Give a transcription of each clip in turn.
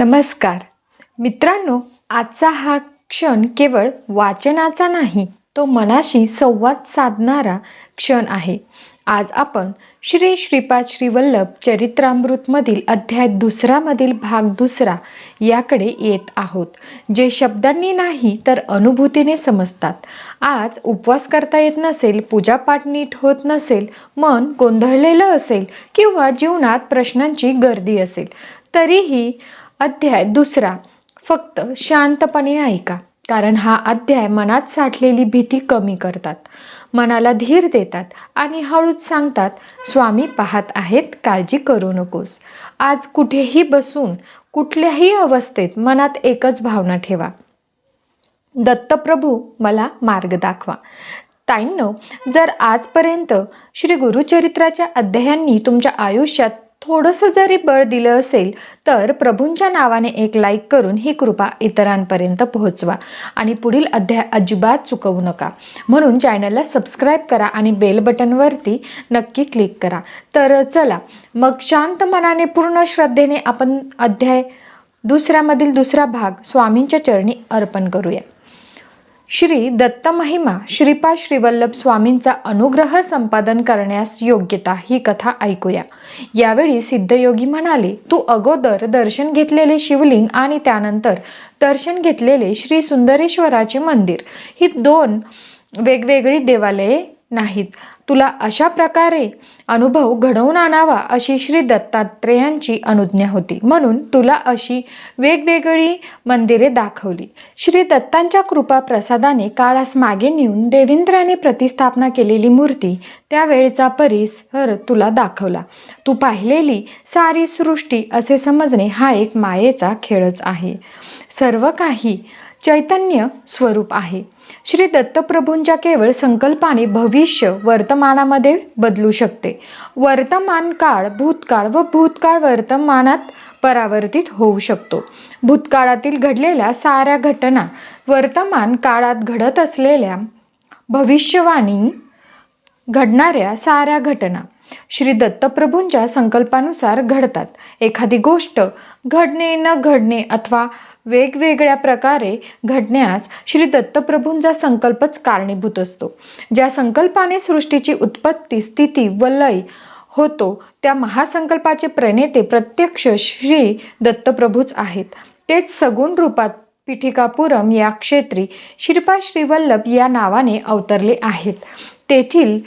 नमस्कार. मित्रांनो आजचा हा क्षण केवळ वाचनाचा नाही तो मनाशी संवाद साधणारा क्षण आहे. आज आपण श्री श्रीपाद श्रीवल्लभ चरित्रामृतमधील अध्याय दुसरामधील भाग दुसरा याकडे येत आहोत. जे शब्दांनी नाही तर अनुभूतीने समजतात. आज उपवास करता येत नसेल पूजापाठ नीट होत नसेल मन गोंधळलेलं असेल किंवा जीवनात प्रश्नांची गर्दी असेल तरीही अध्याय दुसरा. फक्त शांतपणे ऐका कारण हा अध्याय मनात साठलेली भीती कमी करतात. मनाला धीर देतात आणि हळूच सांगतात स्वामी पाहत आहेत काळजी करू नकोस. आज कुठेही बसून कुठल्याही अवस्थेत मनात एकच भावना ठेवा. दत्तप्रभू मला मार्ग दाखवा. ताईंनो जर आजपर्यंत श्री गुरुचरित्राच्या अध्यायांनी तुमच्या आयुष्यात थोडंसं जरी बळ दिलं असेल तर प्रभूंच्या नावाने एक लाईक करून ही कृपा इतरांपर्यंत पोहोचवा. आणि पुढील अध्याय अजिबात चुकवू नका. म्हणून चॅनलला सबस्क्राईब करा आणि बेल बटनवरती नक्की क्लिक करा. तर चला मग शांत मनाने पूर्ण श्रद्धेने आपण अध्याय दुसऱ्यामधील दुसरा भाग स्वामींच्या चरणी अर्पण करूया. श्री दत्त महिमा श्रीपा श्रीवल्लभ स्वामींचा अनुग्रह संपादन करण्यास योग्यता ही कथा ऐकूया. यावेळी सिद्धयोगी म्हणाले तू अगोदर दर्शन घेतलेले शिवलिंग आणि त्यानंतर दर्शन घेतलेले श्री सुंदरेश्वराचे मंदिर. ही दोन वेगवेगळी देवालये नाहीत. तुला अशा प्रकारे अनुभव घडवून आणावा अशी श्री दत्तात्रेयांची अनुज्ञा होती. म्हणून तुला अशी वेगवेगळी मंदिरे दाखवली. श्री दत्तांच्या कृपा प्रसादाने काळास मागे नेऊन देवेंद्राने प्रतिस्थापना केलेली मूर्ती त्यावेळचा परिसर तुला दाखवला. तू पाहिलेली सारी सृष्टी असे समजणे हा एक मायेचा खेळच आहे. सर्व काही चैतन्य स्वरूप आहे. श्री दत्तप्रभूंच्या केवळ संकल्पाने भविष्य वर्तमानामध्ये बदलू शकते. वर्तमान काळ भूतकाळ व भूतकाळ वर्तमानात परावर्तित होऊ शकतो. भूतकाळातील घडलेल्या साऱ्या घटना वर्तमान काळात घडत असलेल्या भविष्यवाणी घडणाऱ्या साऱ्या घटना श्री दत्तप्रभूंच्या संकल्पानुसार घडतात. एखादी गोष्ट घडणे न घडणे अथवा वेगवेगळ्या प्रकारे घडण्यास श्री दत्तप्रभूंचा संकल्पच कारणीभूत असतो. ज्या संकल्पाने सृष्टीची उत्पत्ती स्थिती व लय होतो त्या महासंकल्पाचे प्रणेते प्रत्यक्ष श्री दत्तप्रभूच आहेत. तेच सगुण रूपात पिठिकापुरम या क्षेत्री श्रीपाद श्रीवल्लभ या नावाने अवतरले आहेत. तेथील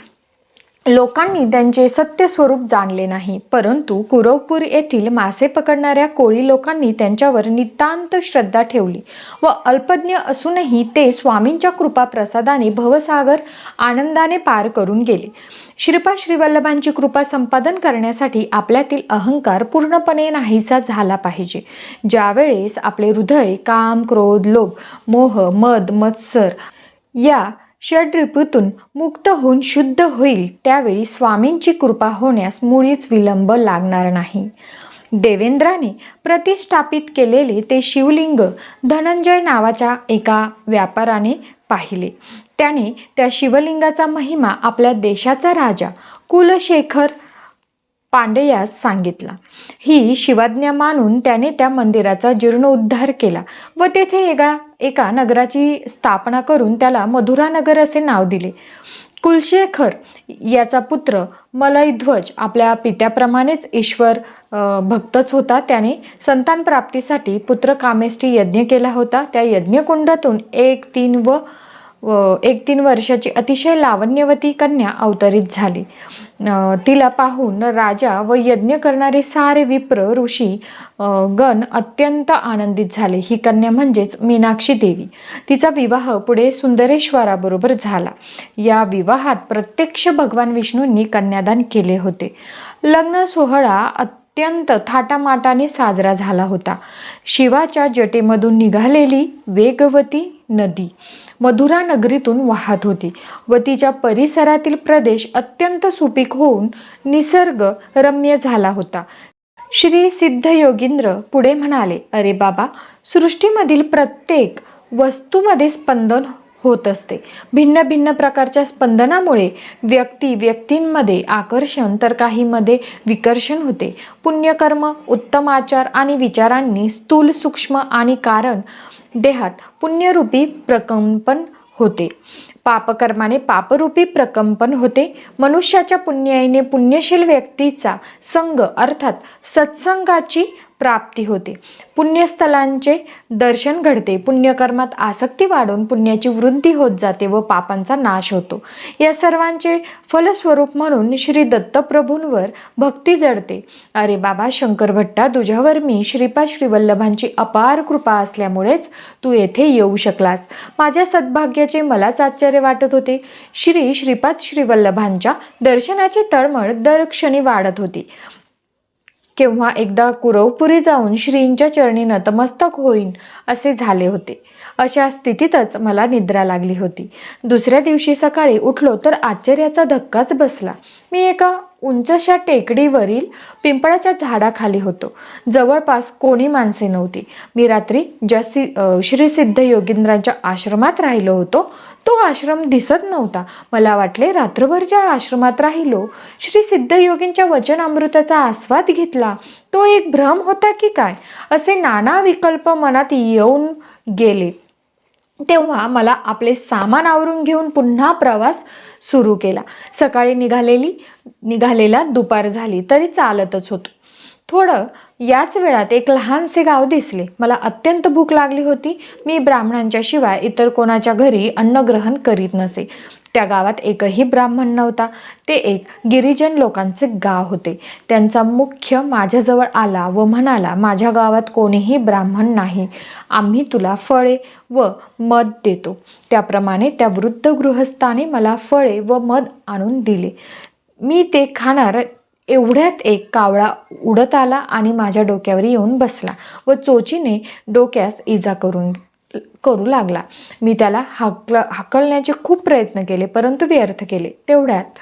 लोकांनी त्यांचे सत्य स्वरूप जाणले नाही परंतु कुरवपूर येथील मासे पकडणाऱ्या कोळी लोकांनी त्यांच्यावर नितांत श्रद्धा ठेवली व अल्पज्ञ असूनही ते स्वामींच्या कृपा प्रसादाने भवसागर आनंदाने पार करून गेले. श्रीपा श्रीवल्लभांची कृपा संपादन करण्यासाठी आपल्यातील अहंकार पूर्णपणे नाहीसा झाला पाहिजे. ज्यावेळेस आपले हृदय काम क्रोध लोभ मोह मद मत्सर या षड्रिपूतून मुक्त होऊन शुद्ध होईल त्यावेळी स्वामींची कृपा होण्यास मुळीच विलंब लागणार नाही. देवेंद्राने प्रतिष्ठापित केलेले ते शिवलिंग धनंजय नावाच्या एका व्यापाराने पाहिले. त्याने त्या शिवलिंगाचा महिमा आपल्या देशाचा राजा कुलशेखर पांडयास सांगितला. ही शिवाज्ञा मानून त्याने त्या मंदिराचा जीर्णोद्धार केला व तेथे एका एका नगराची स्थापना करून त्याला मधुरानगर असे नाव दिले. कुलशेखर याचा पुत्र मलयध्वज आपल्या पित्याप्रमाणेच ईश्वर भक्तच होता. त्याने संतान प्राप्तीसाठी पुत्र कामेष्टी यज्ञ केला होता. त्या यज्ञकुंडातून एक तीन व व एक तीन वर्षाची अतिशय लावण्यवती कन्या अवतरित झाली. तिला पाहून राजा व यज्ञ करणारे सारे विप्र ऋषी गण अत्यंत आनंदित झाले. ही कन्या म्हणजेच मीनाक्षी देवी. तिचा विवाह पुढे सुंदरेश्वराबरोबर झाला. या विवाहात प्रत्यक्ष भगवान विष्णूंनी कन्यादान केले होते. लग्न सोहळा अत्यंत थाटामाटाने साजरा झाला होता. शिवाच्या जटेमधून निघालेली वेगवती नदी. मधुरा नगरीतून वाहत होती व तिच्या परिसरातील प्रदेश अत्यंत सुपीक होऊन निसर्ग रम्य झाला होता. श्री सिद्ध योगींद्र पुढे म्हणाले अरे बाबा सृष्टीमधील प्रत्येक वस्तूमध्ये स्पंदन होत असते. भिन्न भिन्न प्रकारच्या स्पंदनामुळे व्यक्ती व्यक्तींमध्ये आकर्षण तर काहीमध्ये विकर्षण होते. पुण्यकर्म उत्तम आचार आणि विचारांनी स्थूल सूक्ष्म आणि कारण देहात पुण्यरूपी प्रकंपन होते. पापकर्माने पापरूपी प्रकंपन होते. मनुष्याच्या पुण्याईने पुण्यशील व्यक्तीचा संग अर्थात सत्संगाची प्राप्ती होते. पुण्यस्थलांचे दर्शन घडते. पुण्यकर्मात आसक्ती वाढून पुण्याची वृद्धी होत जाते व पापांचा नाश होतो. या सर्वांचे फलस्वरूप म्हणून श्री दत्तप्रभूंवर भक्ती जडते. अरे बाबा शंकर भट्टा तुझ्यावर मी श्रीपाद श्रीवल्लभांची अपार कृपा असल्यामुळेच तू येथे येऊ शकलास. माझ्या सद्भाग्याचे मलाच आश्चर्य वाटत होते. श्री श्रीपाद श्रीवल्लभांच्या दर्शनाची तळमळ दर क्षणी वाढत होती. केव्हा एकदा कुरवपुरी जाऊन श्रींच्या चरणी नतमस्तक होईन असे झाले होते. अशा स्थितीतच मला निद्रा लागली होती. दुसऱ्या दिवशी सकाळी उठलो तर आश्चर्याचा धक्काच बसला. मी एका उंचशा टेकडीवरील पिंपळाच्या झाडाखाली होतो. जवळपास कोणी माणसे नव्हती. मी रात्री ज्या सि श्री सिद्ध योगींद्रांच्या आश्रमात राहिलो होतो तो आश्रम दिसत नव्हता. मला वाटले रात्रभर ज्या आश्रमात राहिलो श्री सिद्धयोगींच्या वचनामृताचा आस्वाद घेतला तो एक भ्रम होता की काय? असे नाना विकल्प मनात येऊन गेले. तेव्हा मला आपले सामान आवरून घेऊन पुन्हा प्रवास सुरू केला. सकाळी निघालेली निघालेला दुपार झाली तरी चालतच होतो. थोडं. याच वेळात एक लहानसे गाव दिसले. मला अत्यंत भूक लागली होती. मी ब्राह्मणांच्या शिवाय इतर कोणाच्या घरी अन्नग्रहण करीत नसे. त्या गावात एकही ब्राह्मण नव्हता. ते एक गिरिजन लोकांचे गाव होते. त्यांचा मुख्य माझ्याजवळ आला व म्हणाला माझ्या गावात कोणीही ब्राह्मण नाही. आम्ही तुला फळे व मध देतो. त्याप्रमाणे त्या वृद्ध गृहस्थाने मला फळे व मध आणून दिले. मी ते खाणार एवढ्यात एक कावळा उडत आला आणि माझ्या डोक्यावर येऊन बसला व चोचीने डोक्यास इजा करून करू लागला. मी त्याला हाकल हाकलण्याचे खूप प्रयत्न केले परंतु व्यर्थ केले. तेवढ्यात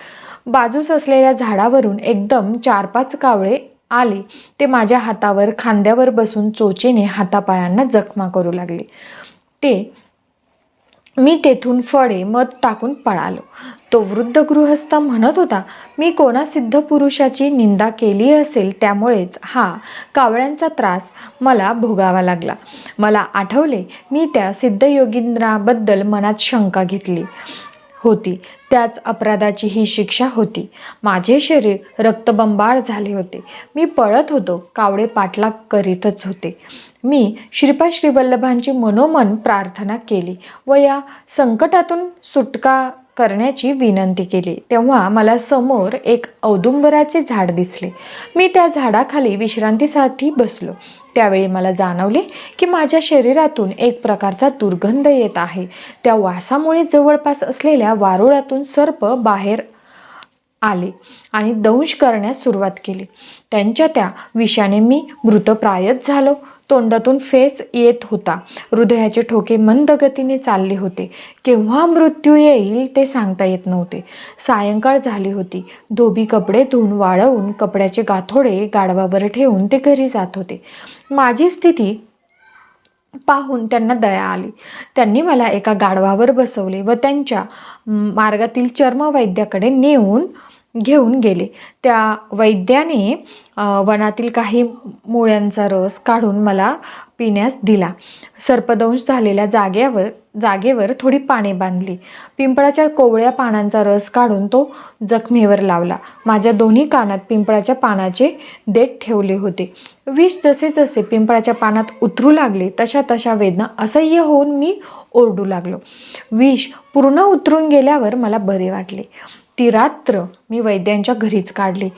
बाजूस असलेल्या झाडावरून एकदम चार पाच कावळे आले. ते माझ्या हातावर खांद्यावर बसून चोचीने हातापायांना जखमा करू लागले. ते मी तेथून फळे मध टाकून पळालो. तो वृद्ध गृहस्थ म्हणत होता मी कोणा सिद्ध पुरुषाची निंदा केली असेल त्यामुळेच हा कावळ्यांचा त्रास मला भोगावा लागला. मला आठवले मी त्या सिद्धयोगींद्राबद्दल मनात शंका घेतली होती. त्याच अपराधाची ही शिक्षा होती. माझे शरीर रक्तबंबाळ झाले होते. मी पळत होतो. कावळे पाठलाग करीतच होते. मी श्रीपाद श्रीवल्लभांची मनोमन प्रार्थना केली व या संकटातून सुटका करण्याची विनंती केली. तेव्हा मला समोर एक औदुंबराचे झाड दिसले. मी त्या झाडाखाली विश्रांतीसाठी बसलो. त्यावेळी मला जाणवले की माझ्या शरीरातून एक प्रकारचा दुर्गंध येत आहे. त्या वासामुळे जवळपास असलेल्या वारुळातून सर्प बाहेर आले आणि दंश करण्यास सुरुवात केली. त्यांच्या त्या विषाने मी मृतप्रायच झालो. तोंडातून फेस येत होता. हृदयाचे ठोके मंद गतीने चालले होते. केव्हा मृत्यू येईल ते सांगता येत नव्हते. सायंकाळ झाली होती. धोबी कपडे धुवून वाळवून कपड्याचे गाथोडे गाढवावर ठेवून ते घरी जात होते. माझी स्थिती पाहून त्यांना दया आली. त्यांनी मला एका गाढवावर बसवले व त्यांच्या मार्गातील चर्मवैद्याकडे नेऊन घेऊन गेले. त्या वैद्याने वनातील काही मुळ्यांचा रस काढून मला पिण्यास दिला. सर्पदंश झालेल्या जागेवर जागेवर थोडी पाने बांधली. पिंपळाच्या कोवळ्या पानांचा रस काढून तो जखमेवर लावला. माझ्या दोन्ही कानात पिंपळाच्या पानाचे देठ ठेवले होते. विष जसे जसे पिंपळाच्या पानात उतरू लागले तशा तशा वेदना असह्य होऊन मी ओरडू लागलो. विष पूर्ण उतरून गेल्यावर मला बरे वाटले. ती रात्र मी वैद्यांच्या घरीच काढली.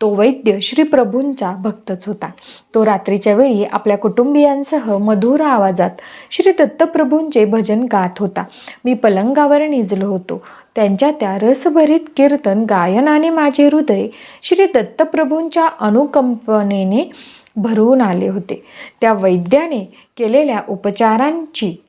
तो वैद्य श्री प्रभूंचा भक्तच होता. तो रात्रीच्या वेळी आपल्या कुटुंबियांसह मधुर आवाजात श्री दत्तप्रभूंचे भजन गात होता. मी पलंगावर निजलो होतो. त्यांच्या त्या रसभरीत कीर्तन गायनाने माझे हृदय श्री दत्तप्रभूंच्या अनुकंपनेने भरून आले होते. त्या वैद्याने केलेल्या उपचारांची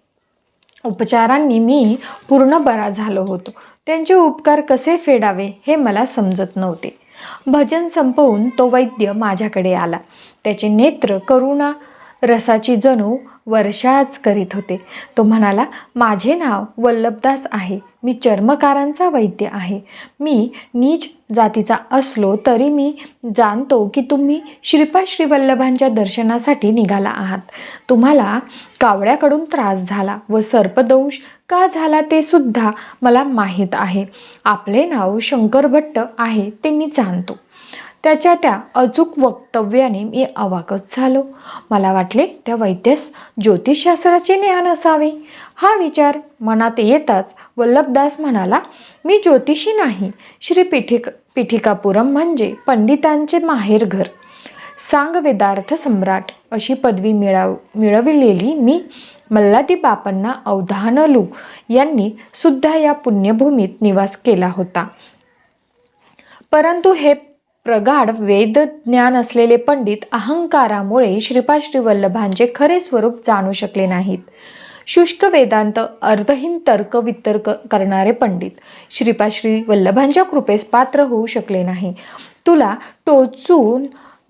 उपचारांनी मी पूर्ण बरा झालो होतो. त्यांचे उपकार कसे फेडावे हे मला समजत नव्हते. भजन संपवून तो वैद्य माझ्याकडे आला. त्याचे नेत्र करुणा रसाची जणू वर्षाच करीत होते. तो म्हणाला माझे नाव वल्लभदास आहे. मी चर्मकारांचा वैद्य आहे. मी नीच जातीचा असलो तरी मी जाणतो की तुम्ही श्रीपाद श्रीवल्लभांच्या दर्शनासाठी निघाला आहात. तुम्हाला कावळ्याकडून त्रास झाला व सर्पदंश का झाला ते सुद्धा मला माहीत आहे. आपले नाव शंकर भट्ट आहे ते मी जाणतो. त्याच्या त्या अचूक वक्तव्याने मी अवाकच झालो. मला वाटले त्या वैद्यस ज्योतिषशास्त्राचे ज्ञान असावे. हा विचार मनात येताच वल्लभदास म्हणाला मी ज्योतिषी नाही. श्री पिठिक पिठिकापुरम म्हणजे पंडितांचे माहेरघर सांग वेदार्थ सम्राट अशी पदवी मिळव मिळविलेली मी मल्लादी बापांना अवधानलू यांनी सुद्धा या पुण्यभूमीत निवास केला होता. परंतु हे प्रगाढ वेद ज्ञान असलेले पंडित अहंकारामुळे श्रीपाश्री वल्लभांचे खरे स्वरूप जाणू शकले नाहीत. शुष्क वेदांत अर्धहीन तर्क वितर्क करणारे पंडित श्रीपाद श्री वल्लभांच्या कृपेस पात्र होऊ शकले नाही. तुला टोचून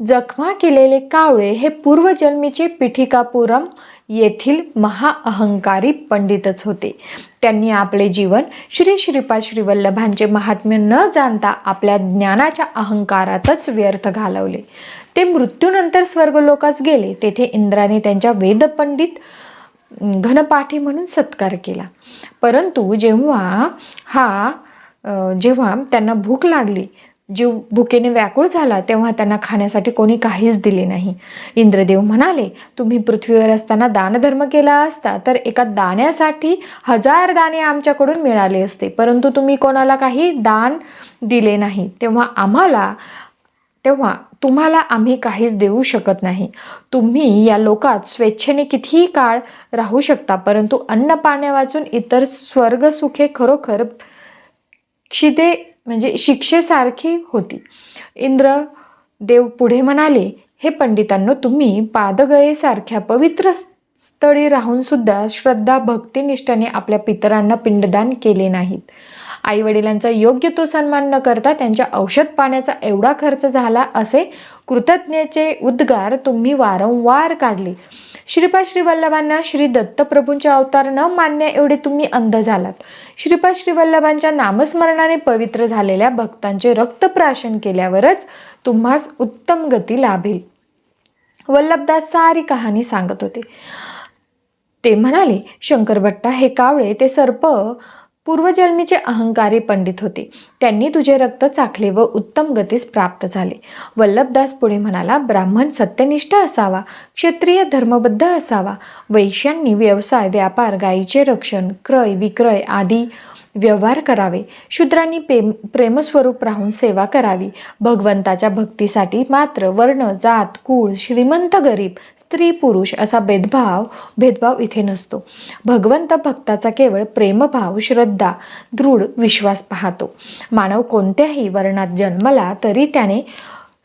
जखमा केलेले कावळे हे पूर्वजन्मीचे पिठिकापुरम येथील महाअहंकारी पंडितच होते. त्यांनी आपले जीवन श्री श्रीपाद श्रीवल्लभांचे महात्म्य न जाणता आपल्या ज्ञानाच्या अहंकारातच व्यर्थ घालवले. ते मृत्यूनंतर स्वर्गलोकास गेले. तेथे इंद्राने त्यांच्या वेदपंडित घनपाठी म्हणून सत्कार केला. परंतु जेव्हा हा जेव्हा त्यांना भूक लागली जीव भुकेने व्याकुळ झाला तेव्हा त्यांना खाण्यासाठी कोणी काहीच दिले नाही. इंद्रदेव म्हणाले तुम्ही पृथ्वीवर असताना दानधर्म केला असता तर एका दाण्यासाठी हजार दाणे आमच्याकडून मिळाले असते परंतु तुम्ही कोणाला काही दान दिले नाही. तेव्हा आम्हाला तेव्हा तुम्हाला आम्ही काहीच देऊ शकत नाही. तुम्ही या लोकात स्वेच्छेने कितीही काळ राहू शकता परंतु अन्न पाण्या वाचून इतर स्वर्गसुखे खरोखर क्षिदे म्हणजे शिक्षेसारखी होती. इंद्र देव पुढे म्हणाले हे पंडितांनो तुम्ही पादगयेसारख्या पवित्र स्थळी राहून सुद्धा श्रद्धा भक्तिनिष्ठाने आपल्या पितरांना पिंडदान केले नाहीत. आई वडिलांचा योग्य तो सन्मान न करता त्यांच्या औषध पाण्याचा एवढा खर्च झाला असे कृतज्ञचे उद्गार तुम्ही वारंवार काढले. श्रीपाद श्री वल्लभांना श्री दत्तप्रभूंचे अवतार न मानण्या एवढे तुम्ही अंध झालात. श्रीपाद श्रीवल्लभांच्या नामस्मरणाने पवित्र झालेल्या भक्तांचे रक्तप्राशन केल्यावरच तुम्हास उत्तम गती लाभेल. वल्लभदास सारी कहाणी सांगत होते. ते म्हणाले शंकरभट्टा हे कावळे ते सर्प पूर्वजन्मीचे अहंकारी पंडित होते. त्यांनी तुझे रक्त चाखले व उत्तम गतीस प्राप्त झाले. वल्लभदास पुढे म्हणाला ब्राह्मण सत्यनिष्ठ असावा क्षत्रिय धर्मबद्ध असावा वैश्यांनी व्यवसाय व्यापार गायीचे रक्षण क्रय विक्रय आदी व्यवहार करावे. शूद्रांनी प्रेम प्रेमस्वरूप राहून सेवा करावी. भगवंताच्या भक्तीसाठी मात्र वर्ण जात कुळ श्रीमंत गरीब स्त्री पुरुष असा भेदभाव भेदभाव इथे नसतो. भगवंत भक्ताचा केवळ प्रेमभाव श्रद्धा दृढ विश्वास पाहतो. मानव कोणत्याही वर्णात जन्मला तरी त्याने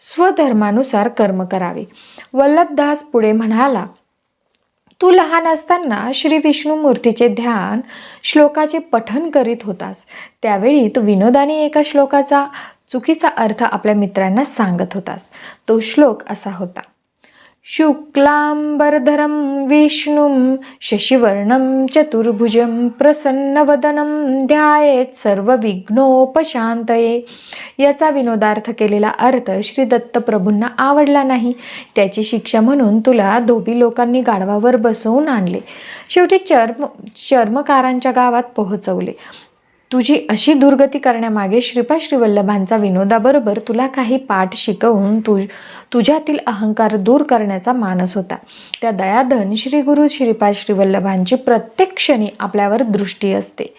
स्वधर्मानुसार कर्म करावे. वल्लभदास पुढे म्हणाला तू लहान असताना श्री विष्णू मूर्तीचे ध्यान श्लोकाचे पठन करीत होतास. त्यावेळी तू विनोदाने एका श्लोकाचा चुकीचा अर्थ आपल्या मित्रांना सांगत होतास. तो श्लोक असा होता. शुक्लाम्बरधरं विष्णुं शशिवर्णं चतुर्भुजं प्रसन्नवदनं ध्यायेत सर्व विघ्नोपशांतये याचा विनोदार्थ केलेला अर्थ श्री दत्तप्रभूंना आवडला नाही. त्याची शिक्षा म्हणून तुला धोबी लोकांनी गाढवावर बसवून आणले. शेवटी चर्म चर्मकारांच्या गावात पोहोचवले. तुझी अशी दुर्गती करण्यामागे श्रीपा श्रीवल्लभांचा विनोदाबरोबर तुला काही पाठ शिकवून तु तुझ्यातील अहंकार दूर करण्याचा मानस होता. त्या दयाधन श्री गुरु श्रीपाद श्रीवल्लभांची प्रत्येक क्षणी आपल्यावर दृष्टी असते.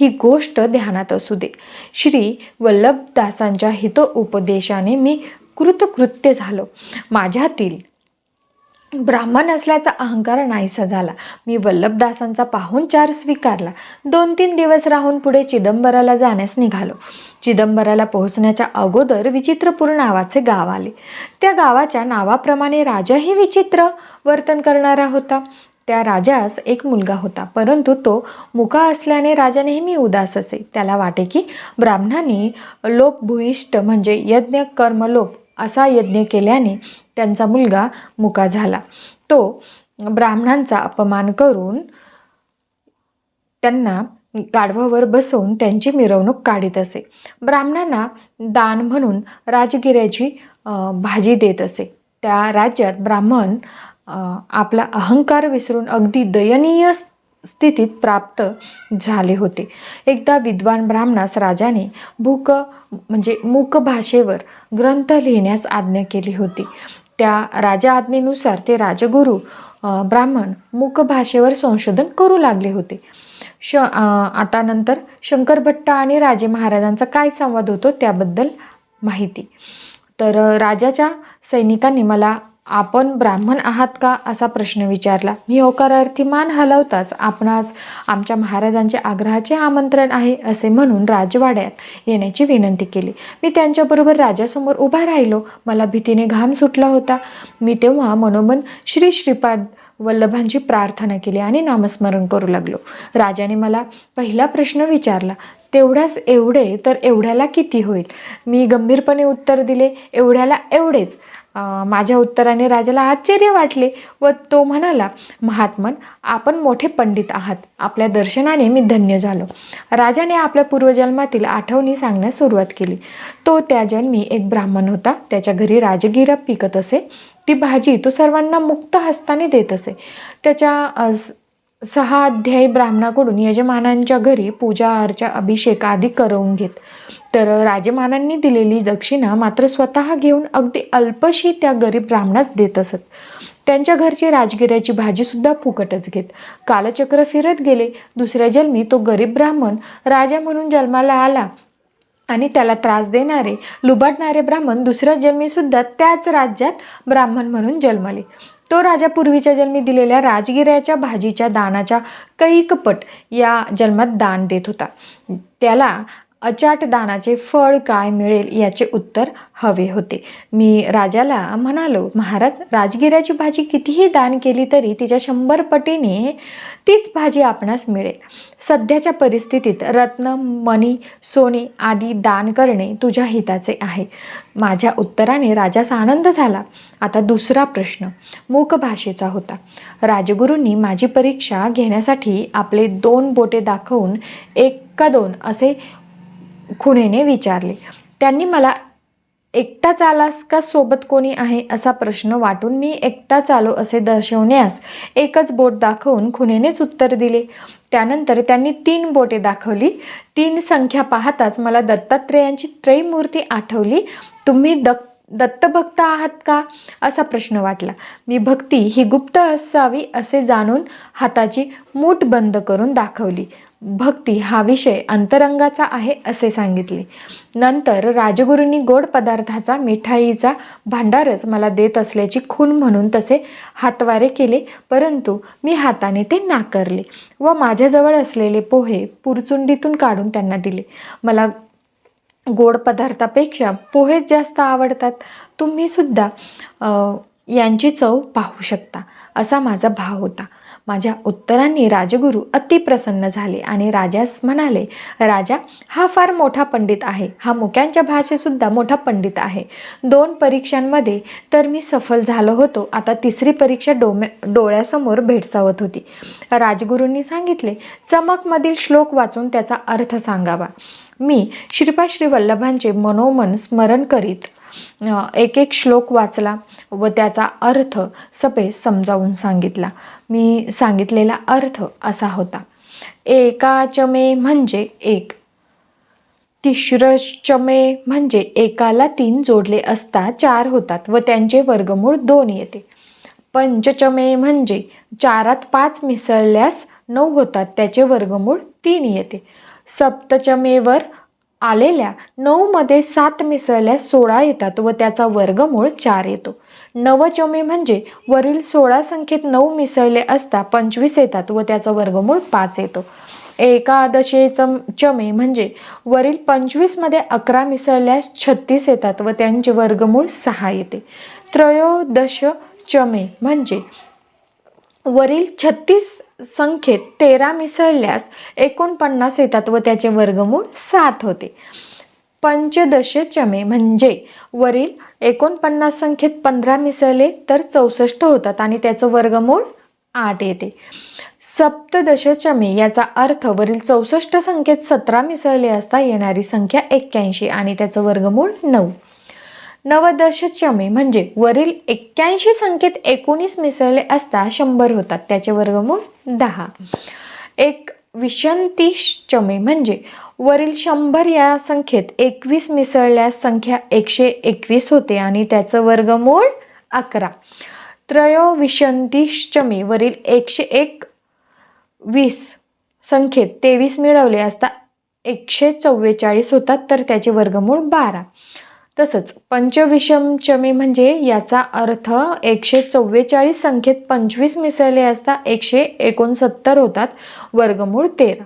ही गोष्ट ध्यानात असू दे. श्री वल्लभदासांच्या हितोपदेशाने मी कृतकृत्य झालो. माझ्यातील ब्राह्मण असल्याचा अहंकार नाहीसा झाला. मी वल्लभदासांचा पाहुणचार स्वीकारला. दोन तीन दिवस राहून पुढे चिदंबराला जाण्यास निघालो. चिदंबराला पोहोचण्याच्या अगोदर विचित्रपूर नावाचे गाव आले. त्या गावाच्या नावाप्रमाणे राजाही विचित्र वर्तन करणारा होता. त्या राजास एक मुलगा होता. परंतु तो मुका असल्याने राजा नेहमी उदास असे. त्याला वाटे की ब्राह्मणाने लोपभूयिष्ट म्हणजे यज्ञ कर्मलोप असा यज्ञ केल्याने त्यांचा मुलगा मुका झाला. तो ब्राह्मणांचा अपमान करून त्यांना गाढवावर बसवून त्यांची मिरवणूक काढीत असे. ब्राह्मणांना दान म्हणून राजगिऱ्याची भाजी देत असे. त्या राज्यात ब्राह्मण आपला अहंकार विसरून अगदी दयनीय स्थितीत प्राप्त झाले होते. एकदा विद्वान ब्राह्मणास राजाने भूक म्हणजे मूक भाषेवर ग्रंथ लिहिण्यास आज्ञा केली होती. त्या राजा आज्ञेनुसार ते राजगुरू ब्राह्मण मूक भाषेवर संशोधन करू लागले होते. श आता नंतर शंकर भट्ट आणि राजे महाराजांचा काय संवाद होतो त्याबद्दल माहिती. तर राजाच्या सैनिकांनी मला आपण ब्राह्मण आहात का असा प्रश्न विचारला. मी होकारार्थी मान हलवताच आपणास आमच्या महाराजांचे आग्रहाचे आमंत्रण आहे असे म्हणून राजवाड्यात येण्याची विनंती केली. मी त्यांच्याबरोबर राजासमोर उभा राहिलो. मला भीतीने घाम सुटला होता. मी तेव्हा मनोमन श्री श्रीपाद वल्लभांची प्रार्थना केली आणि नामस्मरण करू लागलो. राजाने मला पहिला प्रश्न विचारला तेवढ्याच एवढे तर एवढ्याला किती होईल? मी गंभीरपणे उत्तर दिले एवढ्याला एवढेच. माझ्या उत्तराने राजाला आश्चर्य वाटले व तो म्हणाला महात्मन आपण मोठे पंडित आहात. आपल्या दर्शनाने मी धन्य झालो. राजाने आपल्या पूर्वजन्मातील आठवणी सांगण्यास सुरुवात केली. तो त्या जन्मी एक ब्राह्मण होता. त्याच्या घरी राजगिरा पिकत असे. ती भाजी तो सर्वांना मुक्त हस्ताने देत असे. त्याच्या सहा अध्यायी ब्राह्मणाकडून यजमानांच्या घरी पूजा अर्चा अभिषेक आदी करवून घेत. तर राजमानांनी दिलेली दक्षिणा मात्र स्वतः घेऊन अगदी अल्पशी त्या गरीब ब्राह्मणात देत असत. त्यांच्या घरची राजगिऱ्याची भाजीसुद्धा फुकटच घेत. कालचक्र फिरत गेले. दुसऱ्या जन्मी तो गरीब ब्राह्मण राजा म्हणून जन्माला आला आणि त्याला त्रास देणारे लुबाडणारे ब्राह्मण दुसऱ्या जन्मीसुद्धा त्याच राज्यात ब्राह्मण म्हणून जन्मले. तो राजा पूर्वीच्या जन्मी दिलेल्या राजगिऱ्याच्या भाजीच्या दानाच्या कैकपट या जन्मात दान देत होता. त्याला अचाट दानाचे फळ काय मिळेल याचे उत्तर हवे होते. मी राजाला म्हणालो महाराज राजगिऱ्याची भाजी कितीही दान केली तरी तिच्या शंभर पटीने तीच भाजी आपणास मिळेल. सध्याच्या परिस्थितीत रत्न मणी सोने आदी दान करणे तुझ्या हिताचे आहे. माझ्या उत्तराने राजास आनंद झाला. आता दुसरा प्रश्न मूक भाषेचा होता. राजगुरूंनी माझी परीक्षा घेण्यासाठी आपले दोन बोटे दाखवून एक का दोन असे खुणेने विचारले त्यांनी मला एकटाच आलास का? सोबत कोणी आहे असा प्रश्न वाटून मी एकटाच आलो असे दर्शवण्यास एकच बोट दाखवून खुनेनेच उत्तर दिले. त्यानंतर त्यांनी तीन बोटे दाखवली. तीन संख्या पाहताच मला दत्तात्रेयांची त्रयमूर्ती आठवली. तुम्ही दत्त दत्तभक्त आहात का? असा प्रश्न वाटला. मी भक्ती ही गुप्त असावी असे जाणून हाताची मूठ बंद करून दाखवली. भक्ती हा विषय अंतरंगाचा आहे असे सांगितले. नंतर राजगुरूंनी गोड पदार्थाचा मिठाईचा भांडारच मला देत असल्याची खून म्हणून तसे हातवारे केले परंतु मी हाताने ते नाकारले व माझ्याजवळ असलेले पोहे पुरचुंडीतून काढून त्यांना दिले. मला गोड पदार्थापेक्षा पोहेच जास्त आवडतात. तुम्ही सुद्धा यांची चव पाहू शकता असा माझा भाव होता. माझ्या उत्तरांनी राजगुरू अतिप्रसन्न झाले आणि राजास म्हणाले राजा हा फार मोठा पंडित आहे. हा मुक्यांच्या भाषेसुद्धा मोठा पंडित आहे. दोन परीक्षांमध्ये तर मी सफल झालो होतो. आता तिसरी परीक्षा डोमे डोळ्यासमोर भेडसावत होती. राजगुरूंनी सांगितले चमकमधील श्लोक वाचून त्याचा अर्थ सांगावा. मी श्रीपा श्री वल्लभांचे मनोमन स्मरण करीत एक एक श्लोक वाचला व त्याचा अर्थ सपे समजावून सांगितला. मी सांगितलेला अर्थ असा होता. एकाचमे म्हणजे एक. तिश्रचमे म्हणजे एकाला तीन जोडले असता चार होतात व त्यांचे वर्गमूळ दोन येते. पंचचमे म्हणजे चारात पाच मिसळल्यास नऊ होतात त्याचे वर्गमूळ तीन येते. सप्तचमेवर आलेल्या नऊमध्ये सात मिसळल्यास सोळा येतात व त्याचा वर्गमूळ चार येतो. नवचमे म्हणजे वरील सोळा संख्येत नऊ मिसळले असता पंचवीस येतात व त्याचा वर्गमूळ पाच येतो. एकादशे चम चमे म्हणजे वरील पंचवीसमध्ये अकरा मिसळल्यास छत्तीस येतात व त्यांचे वर्गमूळ सहा येते. त्रयोदश चमे म्हणजे वरील छत्तीस संख्येत तेरा मिसळल्यास एकोणपन्नास येतात व त्याचे वर्गमूळ सात होते. पंचदशचमे म्हणजे वरील एकोणपन्नास संख्येत पंधरा मिसळले तर चौसष्ट होतात आणि त्याचं वर्गमूळ आठ येते. सप्तदशचमे याचा अर्थ वरील चौसष्ट संख्येत सतरा मिसळले असता येणारी संख्या एक्क्याऐंशी आणि त्याचं वर्गमूळ नऊ. नवदशचमे म्हणजे वरील एक्क्याऐंशी संख्येत एकोणीस मिसळले असता शंभर होतात. त्याचे वर्गमूळ दहा. एक विशंतीशचमे म्हणजे वरील शंभर या संख्येत एकवीस मिसळल्यास संख्या एकशे एकवीस होते आणि त्याचं वर्गमूळ अकरा. त्रयोविशंतीशचमे वरील एकशे एक वीस संख्येत तेवीस मिळवले असता एकशे चव्वेचाळीस होतात तर त्याचे वर्गमूळ बारा. तसंच पंचविषमचमी म्हणजे याचा अर्थ एकशे चव्वेचाळीस संख्येत पंचवीस मिसळले असता एकशे एकोणसत्तर होतात वर्गमूळ तेरा.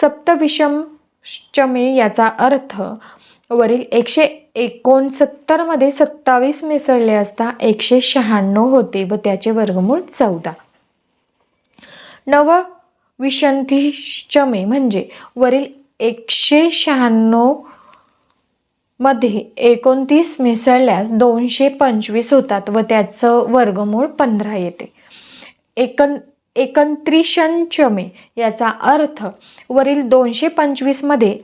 सप्तविषमचमे याचा अर्थ वरील एकशे एकोणसत्तरमध्ये सत्तावीस मिसळले असता एकशे शहाण्णव होते व त्याचे वर्गमूळ चौदा. नव विशंतीश्चमे म्हणजे वरील एकशे शहाण्णव मध्ये एकोणतीस मिसळल्यास दोनशे पंचवीस होतात व त्याचं वर्गमूळ पंधरा येते. एकन एकत्रिशंचमे याचा अर्थ वरील दोनशे पंचवीसमध्ये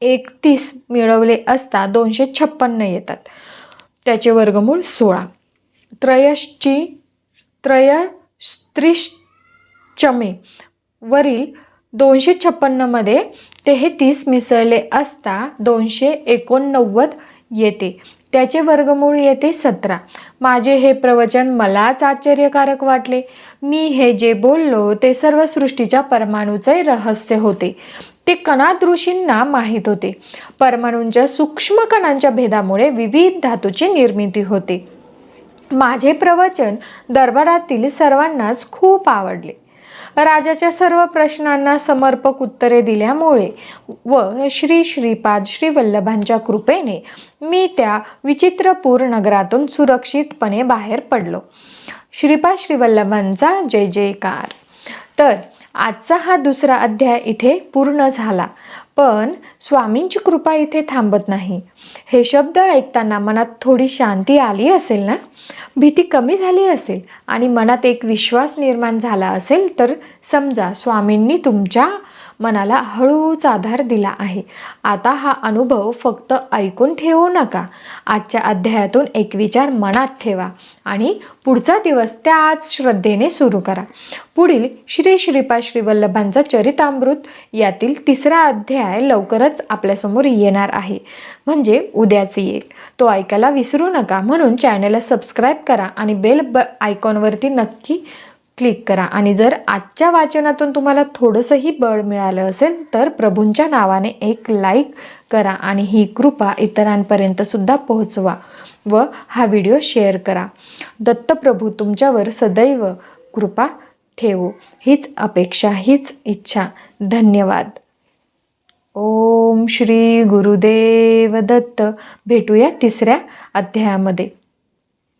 एकतीस मिळवले असता दोनशे छप्पन्न येतात. त्याचे वर्गमूळ सोळा. त्रयश्ची त्रयस्त्रिशचमे वरील दोनशे छप्पन्नमध्ये तेहतीस मिसळले असता दोनशे एकोणनव्वद येते. त्याचे वर्गमूळ येते सतरा. माझे हे प्रवचन मलाच आश्चर्यकारक वाटले. मी हे जे बोललो ते सर्व सृष्टीच्या परमाणूचे रहस्य होते. ते कणात ऋषींना माहीत होते. परमाणूंच्या सूक्ष्म कणांच्या भेदामुळे विविध धातूची निर्मिती होते. माझे प्रवचन दरबारातील सर्वांनाच खूप आवडले. राजाच्या सर्व प्रश्नांना समर्पक उत्तरे दिल्यामुळे व श्री श्रीपाद श्री वल्लभांच्या कृपेने मी त्या विचित्रपूर नगरातून सुरक्षितपणे बाहेर पडलो. श्रीपाद श्रीवल्लभांचा जय जयकार. तर आजचा हा दुसरा अध्याय इथे पूर्ण झाला. पण स्वामींची कृपा इथे थांबत नाही. हे शब्द ऐकताना मनात थोडी शांती आली असेल ना? भीती कमी झाली असेल आणि मनात एक विश्वास निर्माण झाला असेल तर समजा स्वामींनी तुमच्या मनाला हळूच आधार दिला आहे. आता हा अनुभव फक्त ऐकून ठेवू नका. आजच्या अध्यायातून एक विचार मनात ठेवा आणि पुढचा दिवस त्याच श्रद्धेने सुरू करा. पुढील श्री श्रीपा श्रीवल्लभांचा चरितामृत यातील तिसरा अध्याय लवकरच आपल्यासमोर येणार आहे. म्हणजे उद्याच येईल. तो ऐकायला विसरू नका. म्हणून चॅनलला सबस्क्राईब करा आणि बेल ब आयकॉनवरती नक्की क्लिक करा. आणि जर आजच्या वाचनातून तुम्हाला थोडंसंही बळ मिळालं असेल तर प्रभूंच्या नावाने एक लाईक करा आणि ही कृपा इतरांपर्यंत सुद्धा पोहोचवा व हा व्हिडिओ शेअर करा. दत्तप्रभू तुमच्यावर सदैव कृपा ठेवू. हीच अपेक्षा हीच इच्छा. धन्यवाद. ओम श्री गुरुदेव दत्त. भेटूया तिसऱ्या अध्यायामध्ये.